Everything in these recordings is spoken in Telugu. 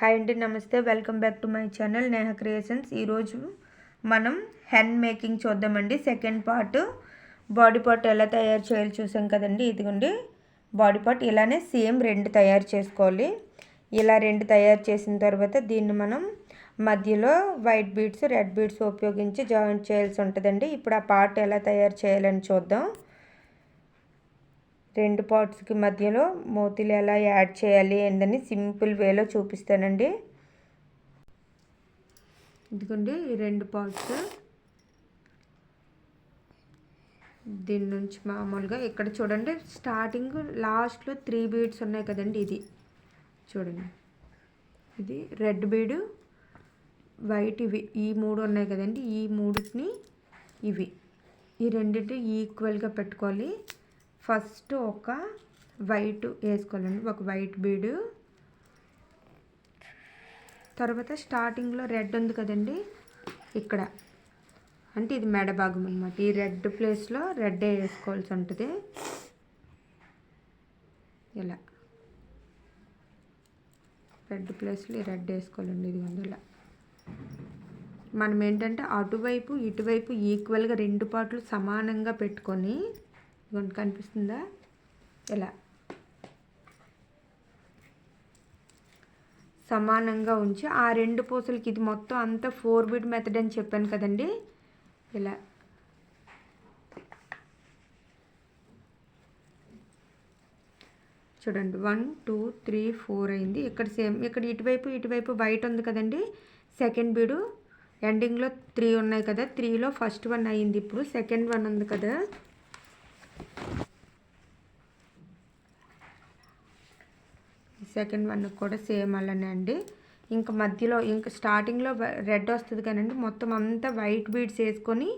హాయ్ అండి నమస్తే. Welcome back to my channel Neha creations. ఈరోజు మనం హ్యాండ్ మేకింగ్ చూద్దామండి. Second part. బాడీ పార్ట్ ఎలా తయారు చేయాలి చూసాం కదండి. ఇదిగోండి. బాడీ పార్ట్ ఇలానే సేమ్ రెండు తయారు చేసుకోవాలి. ఇలా రెండు తయారు చేసిన తర్వాత దీన్ని మనం మధ్యలో వైట్ బీడ్స్ రెడ్ బీడ్స్ ఉపయోగించి జాయింట్ చేయాల్సి ఉంటుందండి. ఇప్పుడు ఆ పార్ట్ ఎలా తయారు చేయాలని చూద్దాం. రెండు పార్ట్స్కి మధ్యలో మోతీలు ఎలా యాడ్ చేయాలి ఏందని సింపుల్ వేలో చూపిస్తానండి. ఇదిగోండి ఈ రెండు పార్ట్స్. దీని నుంచి మామూలుగా ఇక్కడ చూడండి స్టార్టింగ్ లాస్ట్లో త్రీ బీడ్స్ ఉన్నాయి కదండి ఇది. చూడండి. ఇది రెడ్ బీడు వైట్ ఇవి. ఈ మూడు ఉన్నాయి కదండి ఈ మూడుని ఇవి. ఈ రెండింటి ఈక్వల్గా పెట్టుకోవాలి. ఫస్ట్ ఒక వైట్ వేసుకోవాలండి. ఒక వైట్ బీడు. తర్వాత స్టార్టింగ్లో రెడ్ ఉంది కదండి. ఇక్కడ. అంటే ఇది మెడ భాగం అనమాట ఈ రెడ్ ప్లేస్లో రెడ్ వేసుకోవాల్సి ఉంటుంది. ఇలా. రెడ్ ప్లేస్లో రెడ్ వేసుకోవాలండి ఇది ఇలా. మనం ఏంటంటే అటువైపు ఇటువైపు ఈక్వల్గా రెండు పాటలు సమానంగా పెట్టుకొని ఇదిగోండి కనిపిస్తుందా? ఇలా సమానంగా ఉంచి. ఆ రెండు పూసలకి ఇది మొత్తం అంతా ఫోర్ బిట్ మెథడ్ అని చెప్పాను కదండి. ఇలా. చూడండి వన్ టూ త్రీ ఫోర్ అయింది. ఇక్కడ సేమ్ ఇక్కడ ఇటువైపు ఇటువైపు వైట్ ఉంది కదండి. సెకండ్ బీడు. ఎండింగ్లో త్రీ ఉన్నాయి కదా. త్రీలో ఫస్ట్ వన్ అయింది. ఇప్పుడు సెకండ్ వన్ ఉంది కదా. సెకండ్ వన్ కూడా సేమ్ అలానే అండి. ఇంకా మధ్యలో ఇంకా స్టార్టింగ్లో రెడ్ వస్తుంది కానండి మొత్తం అంతా వైట్ బీడ్స్ వేసుకొని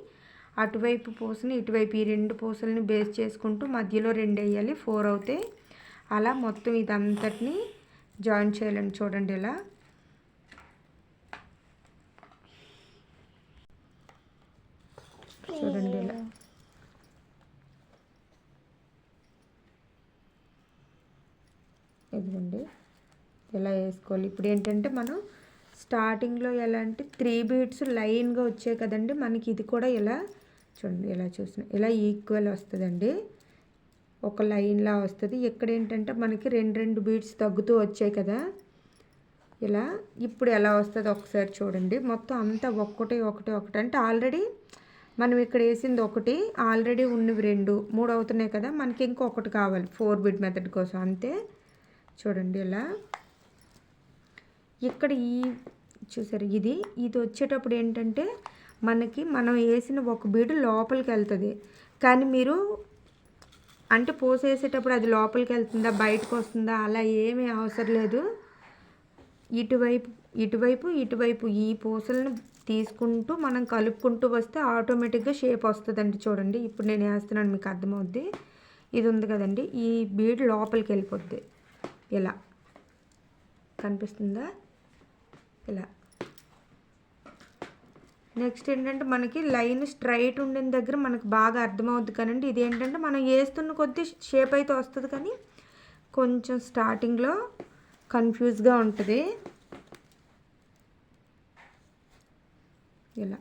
అటువైపు పూసని ఇటువైపు ఈ రెండు పూసలని బేస్ చేసుకుంటూ మధ్యలో రెండు వేయాలి ఫోర్ అవుతాయి అలా మొత్తం ఇదంతటిని జాయిన్ చేయాలండి చూడండి ఇలా. చూడండి ఇలా. ఇదిగోండి. ఇలా వేసుకోవాలి? ఇప్పుడు ఏంటంటే మనం స్టార్టింగ్లో ఎలా అంటే త్రీ బీట్స్ లైన్గా వచ్చాయి కదండి మనకి ఇది కూడా ఇలా చూడండి ఇలా చూసిన ఇలా ఈక్వల్ వస్తుందండి? ఒక లైన్లా వస్తుంది. ఇక్కడ ఏంటంటే మనకి రెండు రెండు బీట్స్ తగ్గుతూ వచ్చాయి కదా. ఇలా ఇప్పుడు ఎలా వస్తుంది ఒకసారి చూడండి. మొత్తం అంతా ఒక్కటే ఒకటి ఒకటి. అంటే ఆల్రెడీ మనం ఇక్కడ వేసింది ఒకటి ఆల్రెడీ ఉన్నవి రెండు మూడు అవుతున్నాయి కదా. మనకి ఇంకొకటి కావాలి ఫోర్ బిట్ మెథడ్ కోసం. అంతే. చూడండి ఇలా. ఇక్కడ ఈ చూసారు ఇది. ఇది వచ్చేటప్పుడు ఏంటంటే మనకి మనం వేసిన ఒక బీడు లోపలికి వెళ్తుంది. కానీ మీరు అంటే పోసేసేటప్పుడు అది లోపలికి వెళ్తుందా బయటకు వస్తుందా అలా ఏమీ అవసరం లేదు. ఇటువైపు ఇటువైపు ఇటువైపు ఈ పూసలను తీసుకుంటూ మనం కలుపుకుంటూ వస్తే ఆటోమేటిక్గా షేప్ వస్తుందండి చూడండి. ఇప్పుడు నేను వేస్తున్నాను మీకు అర్థమవుద్ది. ఇది ఉంది కదండి ఈ బీడ్ లోపలికి వెళ్ళిపోద్ది. ఇలా. కనిపిస్తుందా? ఇలా. నెక్స్ట్ ఏంటంటే మనకి లైన్ స్ట్రైట్ ఉండిన దగ్గర మనకు బాగా అర్థమవుద్ది కానండి. ఇది ఏంటంటే మనం వేస్తున్న కొద్దీ షేప్ అయితే వస్తుంది కానీ కొంచెం స్టార్టింగ్లో కన్ఫ్యూజ్గా ఉంటుంది. ఇలా.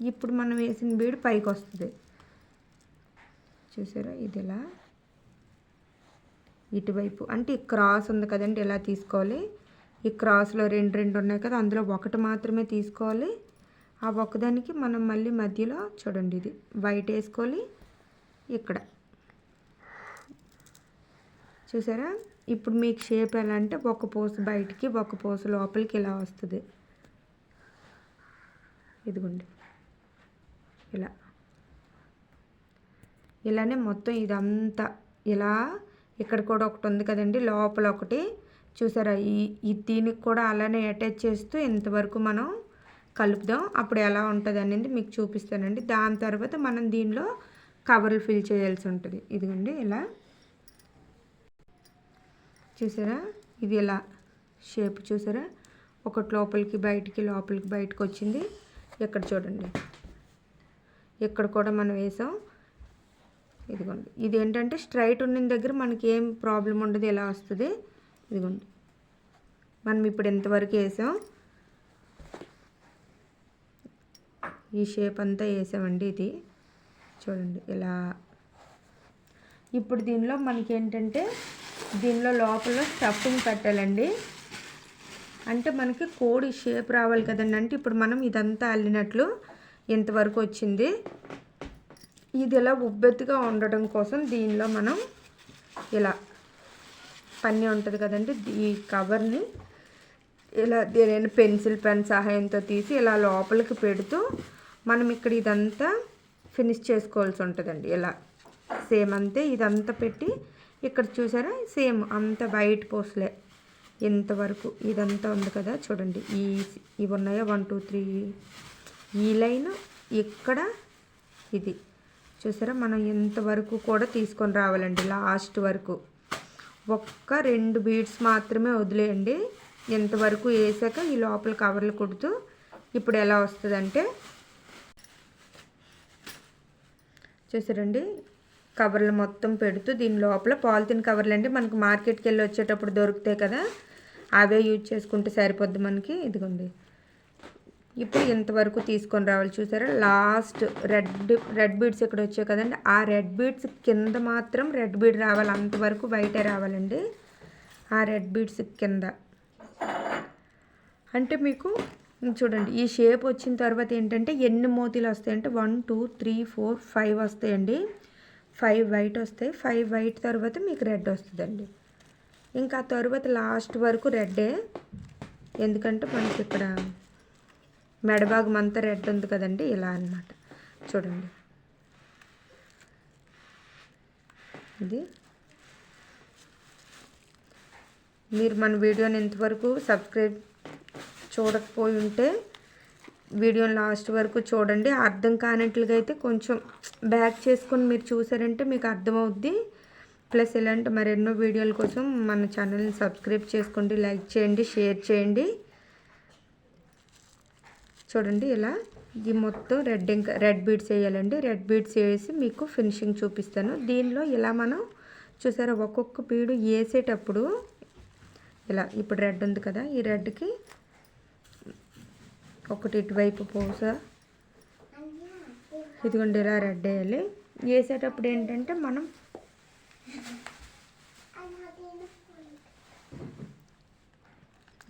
ఇప్పుడు మనం వేసిన బీడు పైకి వస్తుంది. చూసారా? ఇది ఇలా ఇటువైపు. అంటే క్రాస్ ఉంది కదండి ఇలా తీసుకోవాలి? ఈ క్రాస్లో రెండు రెండు ఉన్నాయి కదా అందులో ఒకటి మాత్రమే తీసుకోవాలి. ఆ ఒక్కదానికి మనం మళ్ళీ మధ్యలో చూడండి ఇది వైట్ వేసుకోవాలి ఇక్కడ. చూసారా? ఇప్పుడు మీకు షేప్ ఎలా అంటే ఒక పూస బయటికి ఒక పూస లోపలికి ఇలా వస్తుంది. ఇదిగోండి. ఇలా. ఇలానే మొత్తం ఇదంతా ఇలా. ఇక్కడ కూడా ఒకటి ఉంది కదండి లోపల ఒకటి. చూసారా? ఈ ఈ దీనికి కూడా అలానే అటాచ్ చేస్తూ ఇంతవరకు మనం కలుపుదాం. అప్పుడు ఎలా ఉంటుంది అనేది మీకు చూపిస్తానండి. దాని తర్వాత మనం దీనిలో కవర్లు ఫిల్ చేయాల్సి ఉంటుంది. ఇదిగోండి ఇలా. చూసారా? ఇది ఇలా షేప్ చూసారా? ఒకటి లోపలికి బయటికి లోపలికి బయటకు వచ్చింది. ఇక్కడ చూడండి. ఇక్కడ కూడా మనం వేసాం. ఇదిగోండి. ఇది ఏంటంటే స్ట్రైట్ ఉన్న దగ్గర మనకి ఏం ప్రాబ్లం ఉండదు ఇలా వస్తుంది. ఇదిగోండి. మనం ఇప్పుడు ఎంతవరకు వేసాం? ఈ షేప్ అంతా వేసామండి ఇది. చూడండి ఇలా. ఇప్పుడు దీనిలో మనకి ఏంటంటే దీనిలో లోపల స్టఫింగ్ పెట్టాలండి. అంటే మనకి కోడి షేప్ రావాలి కదండి. అంటే ఇప్పుడు మనం ఇదంతా అల్లినట్లు ఇంతవరకు వచ్చింది? ఇది ఇలా ఉబ్బెత్తుగా ఉండడం కోసం దీనిలో మనం ఇలా పన్నీ ఉంటుంది కదండి. ఈ కవర్ని ఇలా ఏదైనా పెన్సిల్ పెన్ సహాయంతో తీసి ఇలా లోపలికి పెడుతూ మనం ఇక్కడ ఇదంతా ఫినిష్ చేసుకోవాల్సి ఉంటుందండి. ఇలా సేమ్ అంతే. ఇదంతా పెట్టి ఇక్కడ చూసారా? సేమ్ అంత వైట్ పోస్లే ఇంతవరకు ఇదంతా ఉంది కదా చూడండి. ఈ ఇవి ఉన్నాయా? వన్ టూ త్రీ ఈ లైన్ ఇక్కడ ఇది. చూసారా? మనం ఇంతవరకు కూడా తీసుకొని రావాలండి. లాస్ట్ వరకు. ఒక్క రెండు బీడ్స్ మాత్రమే వదిలేయండి. ఇంతవరకు వేసాక ఈ లోపల కవర్లు కుడుతూ ఇప్పుడు ఎలా వస్తుందంటే చూసారండి? కవర్లు మొత్తం పెడుతూ దీని లోపల పాలిథిన్ కవర్లు అంటే మనకు మార్కెట్కి వెళ్ళి వచ్చేటప్పుడు దొరుకుతాయి కదా. అవే యూజ్ చేసుకుంటే సరిపోద్ది మనకి. ఇదిగోండి. ఇప్పుడు ఇంతవరకు తీసుకొని రావాలి చూసారా? లాస్ట్ రెడ్ రెడ్ బీడ్స్ ఇక్కడ వచ్చాయి కదండి. ఆ రెడ్ బీడ్స్ కింద మాత్రం రెడ్ బీడ్ రావాలి. అంతవరకు బయటే రావాలండి. ఆ రెడ్ బీడ్స్ కింద. అంటే మీకు చూడండి ఈ షేప్ వచ్చిన తర్వాత ఏంటంటే ఎన్ని మోతీలు వస్తాయంటే one two three four five వస్తాయండి. ఫైవ్ వైట్ వస్తాయి. ఫైవ్ వైట్ తర్వాత మీకు రెడ్ వస్తుందండి. ఇంకా తర్వాత లాస్ట్ వరకు రెడ్డే. ఎందుకంటే మనకి ఇక్కడ మెడభాగం అంతా రెడ్ ఉంది కదండి ఇలా అనమాట చూడండి. ఇది. మీరు మన వీడియోని ఇంతవరకు సబ్స్క్రైబ్ చూడకపోయి ఉంటే వీడియోని లాస్ట్ వరకు చూడండి. అర్థం కానట్లుగా అయితే కొంచెం బ్యాక్ చేసుకొని మీరు చూసారంటే మీకు అర్థమవుద్ది. ప్లస్ ఇలాంటి మరెన్నో వీడియోల కోసం మన ఛానల్ని సబ్స్క్రైబ్ చేసుకోండి లైక్ చేయండి షేర్ చేయండి. చూడండి ఇలా ఇది మొత్తం రెడ్ ఇంకా రెడ్ బీడ్స్ వేయాలండి. రెడ్ బీడ్స్ వేసి మీకు ఫినిషింగ్ చూపిస్తాను. దీనిలో ఇలా మనం చూసారా ఒక్కొక్క బీడు వేసేటప్పుడు ఇలా ఇప్పుడు రెడ్ ఉంది కదా ఈ రెడ్కి ఒకటి ఇటువైపు పూస. ఇదిగోండి ఇలా రెడ్ వేయాలి. వేసేటప్పుడు ఏంటంటే మనం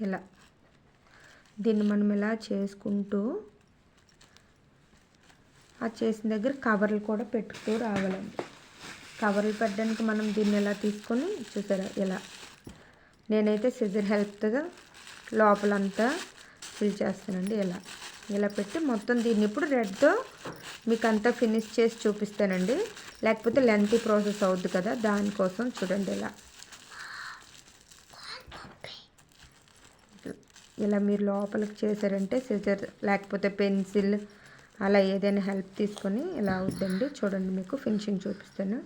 ఇలా దీన్ని మనం ఇలా చేసుకుంటూ ఆ చేసిన దగ్గర కవర్లు కూడా పెట్టుతూ రావాలండి. కవర్లు పెట్టడానికి మనం దీన్ని ఎలా తీసుకొని చూసారా? ఇలా. నేనైతే సిజర్ హెల్ప్తో లోపలంతా ఫిల్ చేస్తానండి. ఇలా. ఇలా పెట్టి మొత్తం దీన్ని ఇప్పుడు రెడ్తో మీకు అంతా ఫినిష్ చేసి చూపిస్తానండి. లేకపోతే లెంతీ ప్రాసెస్ అవుద్ది కదా దానికోసం చూడండి ఇలా. ఇలా మీరు లోపలికి చేశారంటే సిజర్ లేకపోతే పెన్సిల్ అలా ఏదైనా హెల్ప్ తీసుకొని ఇలా అవుద్దండి. చూడండి మీకు ఫినిషింగ్ చూపిస్తాను.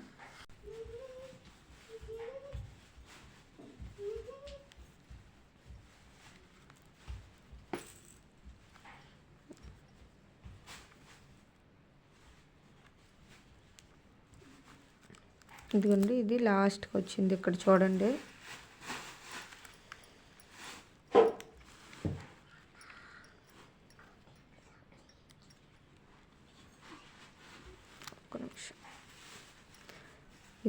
ఇదిగోండి ఇది లాస్ట్కి వచ్చింది ఇక్కడ చూడండి ఒక్క నిమిషం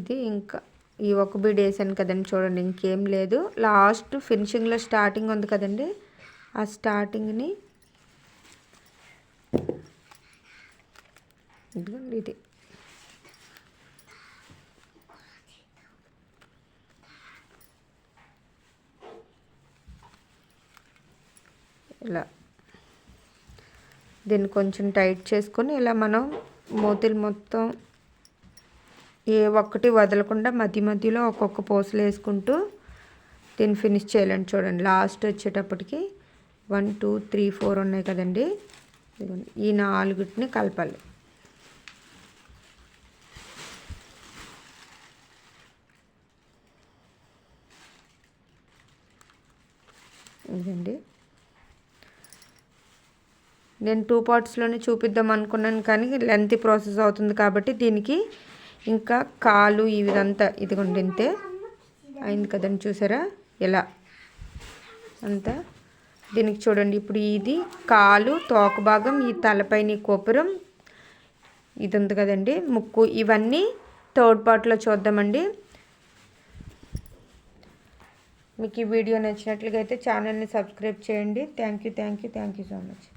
ఇది ఇంకా ఈ ఒక బీడ్ వేసాను కదండి చూడండి ఇంకేం లేదు. లాస్ట్ ఫినిషింగ్లో స్టార్టింగ్ ఉంది కదండి. ఆ స్టార్టింగ్ని ఇదిగోండి ఇది. ఇలా దీన్ని కొంచెం టైట్ చేసుకొని ఇలా మనం మూతులు మొత్తం ఏ ఒక్కటి వదలకుండా మధ్య మధ్యలో ఒక్కొక్క పూసలు వేసుకుంటూ దీన్ని ఫినిష్ చేయాలండి చూడండి. లాస్ట్ వచ్చేటప్పటికి వన్ టూ త్రీ ఫోర్ ఉన్నాయి కదండి. ఈ నాలుగుటిని కలపాలి. ఇదండి నేను టూ పార్ట్స్లోనే చూపిద్దాం అనుకున్నాను కానీ లెంత్ ప్రాసెస్ అవుతుంది కాబట్టి దీనికి ఇంకా కాలు ఇదంతా విధంతా ఇదిగోండి ఇంతే అయింది కదండి చూసారా? ఇలా అంతా దీనికి చూడండి. ఇప్పుడు ఇది కాలు తోక భాగం ఈ తలపైన కోపురం ఇది ఉంది కదండి ముక్కు. ఇవన్నీ థర్డ్ పార్ట్లో చూద్దామండి. మీకు ఈ వీడియో నచ్చినట్లుగా అయితే ఛానల్ని సబ్స్క్రైబ్ చేయండి. Thank you thank you thank you so much.